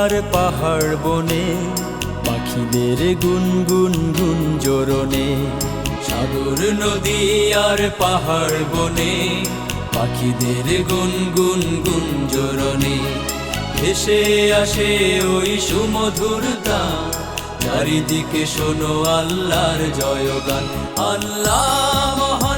আর পাহাড় বনে, পাখিদের গুনগুন গুন জোরনে সাগর, নদী আর পাহাড় বনে, পাখিদের গুনগুন গুন জোরনে ভেসে আসে ওই সুমধুরতা চারিদিকে শোনো আল্লাহর জয়গান। আল্লাহ মহান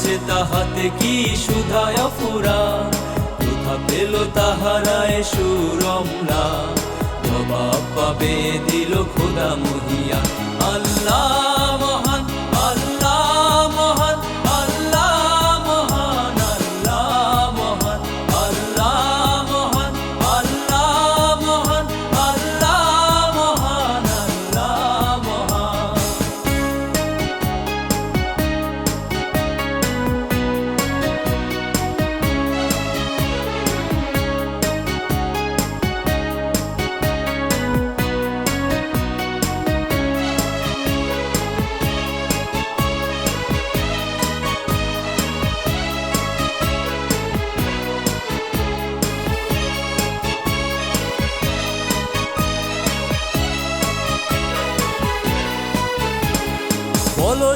রয়েছে তাহাতে কি সুধায় ফুরা কোথা পেল তাহারায় সুরমরা। জবাব পাবে দিল খোদা মহিয়া। আল্লাহ!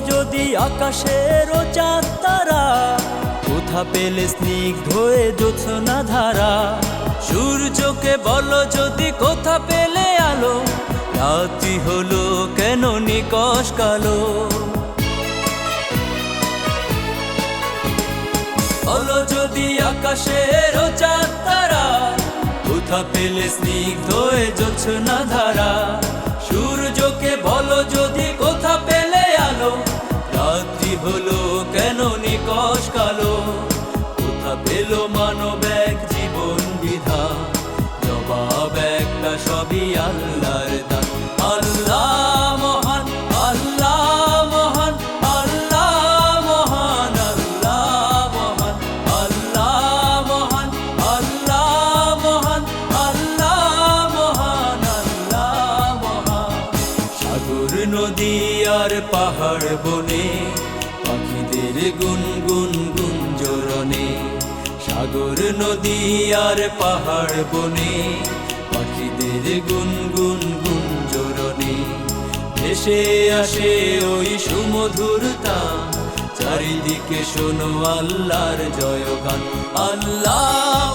যদি আকাশের চাঁদ তারা কোথা পেলে স্নিগ্ধ হয়ে জোছনা ধারা? সূর্যকে বলো যদি কোথা পেলে আলো? রাত্রি হলো কেন নিকশ কালো? বলো যদি আকাশের চাঁদ তারা কোথা পেলে স্নিগ্ধ হয়ে জোছনা ধারা? সূর্যকে পেল মানব এক জীবন বিধা। জবাব একটা সবই আল্লাহর দান। আল্লাহ মহান আল্লাহ মহান আল্লাহ মহান আল্লাহ মহান আল্লাহ মহান আল্লাহ মহান আল্লাহ মহান আল্লাহ মহান। সাগর, নদী আর পাহাড় বনে, পাখিদের গুনগুন গুঞ্জরণে। সাগর নদী আর পাহাড় বনে, পাখিদের গুনগুন গুঞ্জরণে। ভেসে আসে ওই সুমধুরতা চারিদিকে শোনো আল্লাহর জয়গান। আল্লাহ